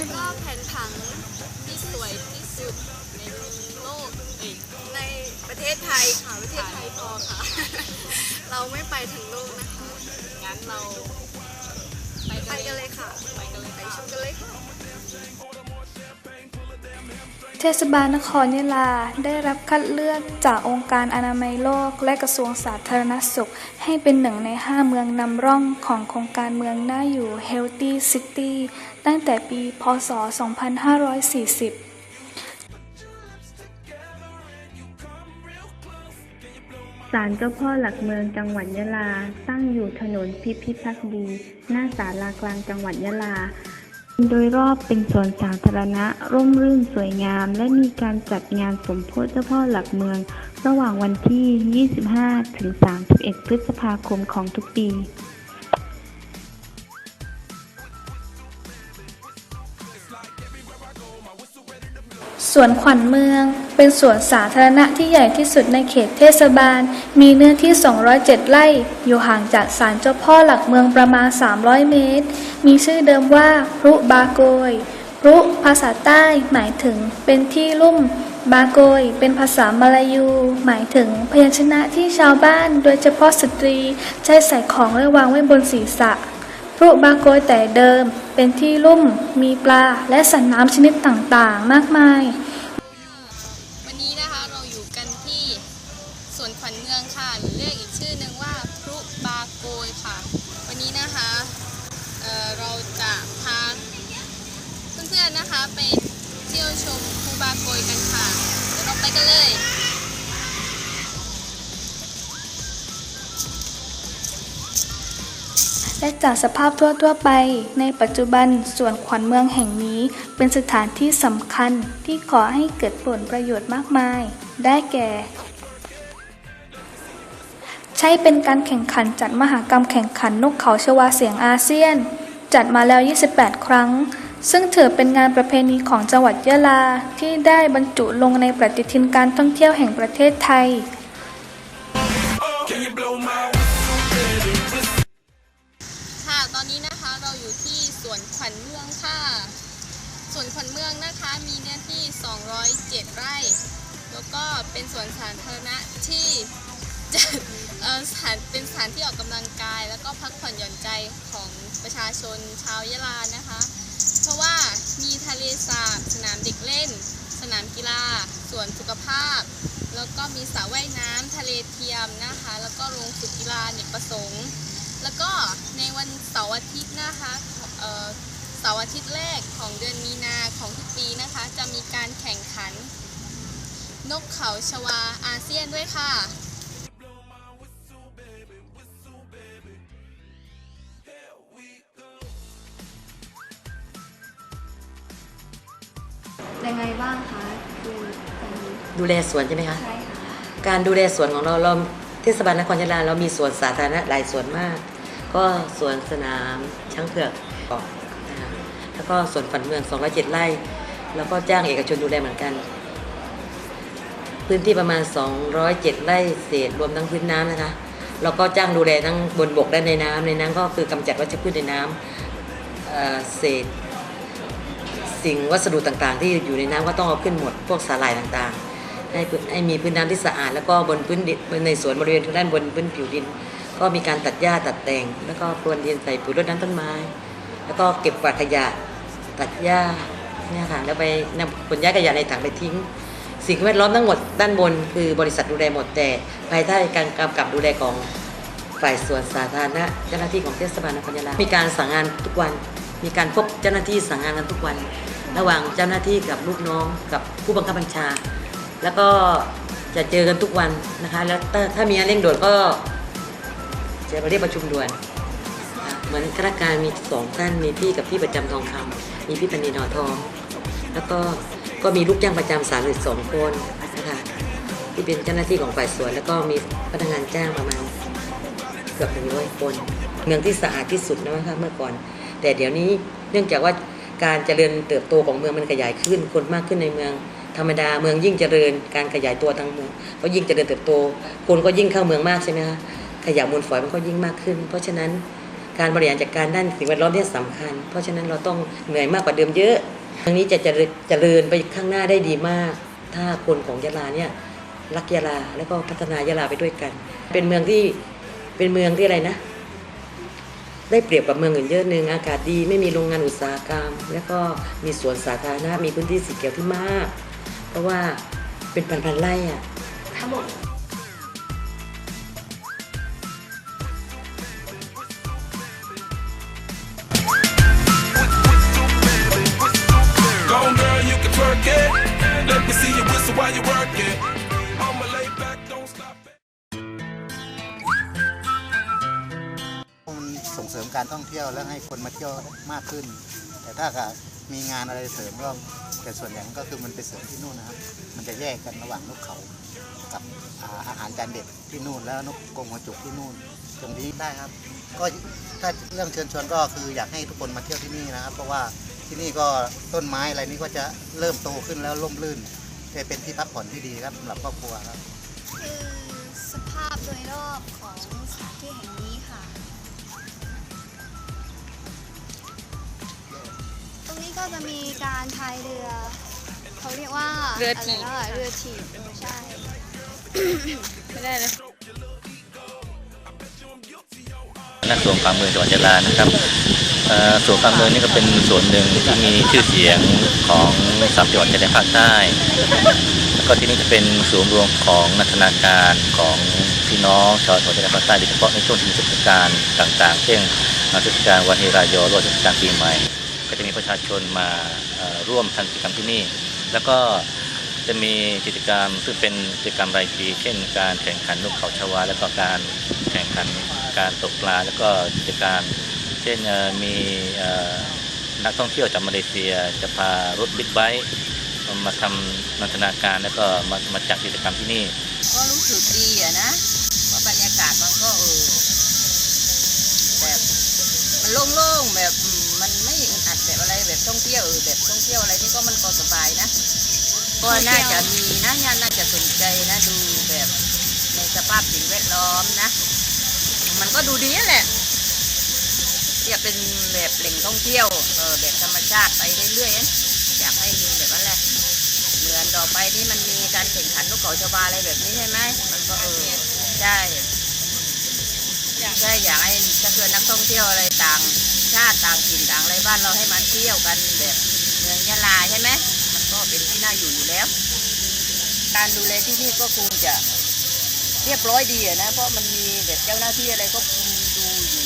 แล้วก็แผนผังที่สวยที่สุดในโลกเอ้ยในประเทศไทยค่ะประเทศไทยพอค่ะ เราไม่ไปถึงโลกนะคะ งั้นเราไปกันเลยค่ะ ไปกันเลยไปชมกันเลยค่ะ เทศบาลนครยะลาได้รับคัดเลือกจากองค์การอนามัยโลกและกระทรวงสาธารณสุข ให้เป็นหนึ่งใน 5 เมืองนำร่องของโครงการเมืองน่าอยู่ Healthy City ตั้งแต่ปีพศ 2540ศาลเจ้าพ่อหลักเมืองจังหวัดยะลา ตั้งอยู่ถนนพิพิธภักดี หน้าศาลากลางจังหวัดยะลา โดยรอบเป็นสวนสาธารณะ ร่มรื่นสวยงาม และมีการจัดงานสมโพธิเจ้าพ่อหลักเมือง ระหว่างวันที่ 25-31 พฤษภาคมของทุกปี สวนขวัญเมือง เป็นสวนสาธารณะที่ใหญ่ที่สุดในเขตเทศบาล มีเนื้อที่ 207 ไร่ อยู่ห่างจากศาลเจ้าพ่อหลักเมืองประมาณ 300 เมตร มีชื่อเดิมว่าพรุบาโกยพรุภาษาใต้หมายถึงเป็นที่ลุ่ม บาโกย เป็นภาษามาลายู หมายถึงพยัญชนะที่ชาวบ้านโดยเฉพาะสตรี ใช้ใส่ของและวางไว้บนศีรษะ รุบาโกยแต่เดิม เป็นที่ลุ่มมีปลาและสัตว์น้ำชนิดต่างๆ มากมาย วันนี้นะคะเราอยู่กันที่สวนขวัญเมืองค่ะหรือเรียกอีกชื่อหนึ่งว่าพรุบาโกยค่ะ วันนี้นะคะเเราจะพาเพื่อนๆนะคะไปเที่ยวชมพรุบาโกยกันค่ะ เดี๋ยวเราไปกันเลย จากสภาพทั่วๆไป ในปัจจุบันส่วนขวัญเมืองแห่งนี้ เป็นสถานที่สำคัญที่ขอให้เกิดผลประโยชน์มากมาย ได้แก่ ใช้เป็นการแข่งขันจัดมหากรรมแข่งขันนกเขาชวาเสียงอาเซียน จัดมาแล้ว 28 ครั้ง ซึ่งถือเป็นงานประเพณีของจังหวัดยะลาที่ได้บรรจุลงในปฏิทินการท่องเที่ยวแห่งประเทศไทย 207ไร่ แล้วก็เป็นสวนสาธารณะที่จะเออสถานเป็นสถานที่ออกกำลังกาย แล้วก็พักผ่อนหย่อนใจของประชาชนชาวยะลานะคะ เพราะว่ามีทะเลสาบ สนามเด็กเล่น สนามกีฬาสวนสุขภาพ แล้วก็มีสระว่ายน้ำทะเลเทียมนะคะ แล้วก็โรงฝึกกีฬาเน็ตประสงค์ แล้วก็ในวันเสาร์อาทิตย์นะคะ เอ่อเสาร์อาทิตย์แรกของเดือนมีนาของทุกปีนะคะ จะมีการแข่งขัน นกเขาชวาอาเซียนด้วยค่ะ ยังไงบ้างคะดูกันนี้ดูแลสวนใช่ไหมคะ ใช่ค่ะการดูแลสวนของเราเราเทศบาลนครยะลาเรามีสวนสาธารณะหลายสวนมาก ก็สวนสนามช้างเผือกนะคะ แล้วก็สวนฝันเมือง207ไร่ แล้วก็จ้างเอกชนดูแลเหมือนกัน พื้นที่ประมาณ 207 ไร่เศษรวมทั้งพื้นน้ำนะคะเราก็จ้างดูแลทั้งบนบกและในน้ำในน้ำก็คือกำจัดวัชพืชในน้ำเอ่อเศษสิ่งวัสดุต่างๆ ที่อยู่ในน้ำก็ต้องเอาขึ้นหมด พวกสาหร่ายต่างๆ ให้ให้มีพื้นน้ำที่สะอาด แล้วก็บนพื้นดินในสวนบริเวณด้านบนพื้นผิวดิน ก็มีการตัดหญ้าตัดแต่ง แล้วก็พรวนดินใส่ปุ๋ยรดน้ำต้นไม้ แล้วก็เก็บกวาดขยะ ตัดหญ้าเนี่ยค่ะแล้วไปนำขนย้ายขยะในถังไปทิ้ง สิ่งแวดล้อมทั้งหมดด้านบน คือบริษัทดูแลหมดแต่ภายใต้การกำกับดูแลของฝ่ายส่วนสาธารณะเจ้าหน้าที่ของเทศบาลนครยะลามีการสั่งงานทุกวัน มีการพบเจ้าหน้าที่สั่งงานกันทุกวัน ระหว่างเจ้าหน้าที่กับลูกน้องกับผู้บังคับบัญชา แล้วก็จะเจอกันทุกวันนะคะ แล้วถ้าถ้ามีงานเร่งด่วนก็จะมาเรียกประชุมด่วน เหมือนข้าราชการมีสองท่านมีพี่กับพี่ประจำทองคำ มีพี่ปณีนอทอง แล้วก็ก็มีลูกจ้างประจำสามหรือสองคนนะคะที่เป็นเจ้าหน้าที่ของฝ่ายสวน แล้วก็มีพนักงานจ้างประมาณเกือบหนึ่งร้อยคน เมืองที่สะอาดที่สุดนะคะเมื่อก่อน แต่เดี๋ยวนี้เนื่องจากว่าการเจริญเติบโตของเมืองมันขยายขึ้น คนมากขึ้นในเมืองธรรมดาเมืองยิ่งเจริญการขยายตัวทางเมืองก็ยิ่งเจริญเติบโต คนก็ยิ่งเข้าเมืองมากใช่ไหมคะขยะมูลฝอยมันก็ยิ่งมากขึ้น เพราะฉะนั้น การบริหารจัดการด้านสิ่งแวดล้อมที่สำคัญ เพราะฉะนั้นเราต้องเหนื่อยมากกว่าเดิมเยอะทางนี้จะเจริญเริญไปข้างหน้าได้ดีมาก ถ้าคนของยะลาเนี่ยรักยะลาแล้วก็พัฒนายะลาไปด้วยกัน เป็นเมืองที่เป็นเมืองที่อะไรนะ ได้เปรียบกับเมืองอื่นเยอะหนึ่งอากาศดีไม่มีโรงงานอุตสาหกรรม แล้วก็มีสวนสาธารณะมีพื้นที่สีเขียวที่มาก เพราะว่าเป็นพันๆไร่อะทั้งหมด twerk it. Let me see you whistle while you work it. I'ma lay back, don't stop it. มันส่งเสริมการท่องเที่ยวและให้คนมาเที่ยวมากขึ้น แต่ถ้าก็มีงานอะไรเสริมก็แต่ส่วนใหญ่มันก็คือมันไปเสริมที่นู่นนะครับ มันจะแยกกันระหว่างนกเขากับอาอาหารจานเด็ดที่นู่น แล้วนกกรงหัวจุกที่นู่น ตรงนี้ได้ครับ ก็ถ้าเรื่องเชิญชวนก็คืออยากให้ทุกคนมาเที่ยวที่นี่นะครับ เพราะว่า ที่นี่ก็ต้นไม้อะไรนี้ก็จะเริ่มโตขึ้นแล้วร่มรื่นจะเป็นที่พักผ่อนที่ดีครับสำหรับครอบครัวครับ คือสภาพโดยรอบของสถานที่แห่งนี้ค่ะ ตรงนี้ก็จะมีการพายเรือ เขาเรียกว่าเรือถีบะไนะเรือถีบเออใช่ ไม่ได้เลย ณสวนกลางเมืองจังหวัดยะลานะครับสวนกลางเมืองนี่ก็เป็นส่วนหนึ่งที่มีชื่อเสียงของสามจังหวัดชายแดนภาคใต้แล้วก็ที่นี่จะเป็นศูนย์รวมของนันทนาการของพี่น้องชาวจังหวัดชายแดนภาคใต้โดยเฉพาะในช่วงที่มีเทศกาลต่างๆ เช่นเทศกาลวันเฮรายอหรือว่าเทศกาลปีใหม่ ก็จะมีประชาชนมาร่วมทำกิจกรรมที่นี่ แล้วก็จะมีกิจกรรมซึ่งเป็นกิจกรรมรายปี เช่น การแข่งขันนกเขาชวา แล้วก็การแข่งขัน การตกปลาแล้วก็กิจการ เช่นมีนักท่องเที่ยวจากมาเลเซียจะพารถบิ๊กไบค์มาทำนันทนาการแล้วก็มามาจัดกิจกรรมที่นี่ ก็รู้สึกดีอะนะเพราะบรรยากาศมันก็เออแบบมันโล่งๆแบบมันไม่อึดอัดแบบอะไรแบบท่องเที่ยวเออแบบท่องเที่ยวอะไรนี่ก็มันก็สบายนะก็น่าจะมีนะน่าจะสนใจนะดูแบบในสภาพสิ่งแวดล้อมนะ มันก็ดูดีแหละจะเป็นแบบแหล่งท่องเที่ยวเออแบบธรรมชาติไปเรื่อยๆอยากให้มีแบบนั้นแหละเหมือนต่อไปนี่มันมีการแข่งขันนกเขาชวาอะไรแบบนี้ใช่ไหมมันก็เออใช่ใช่อยากให้ถ้าเกิดนักท่องเที่ยวอะไรต่างชาติต่างถิ่นต่างอะไรบ้านเราให้มาเที่ยวกันแบบเมืองยะลาใช่ไหมมันก็เป็นที่น่าอยู่อยู่แล้ว การดูแลที่นี่ก็คงจะ เรียบร้อยดีอะนะ เพราะมันมีแบบเจ้าหน้าที่อะไรก็คุมดูอยู่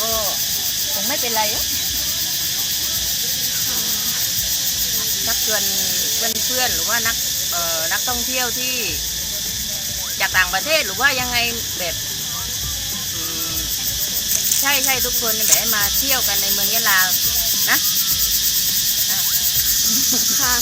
ก็คงไม่เป็นไรนักเกินเพื่อนเพื่อนหรือว่านักเอ่อนักท่องเที่ยวที่จากต่างประเทศหรือว่ายังไงแบบใช่ใช่ทุกคนแบบมาเที่ยวกันในเมืองยะลานะค่ะ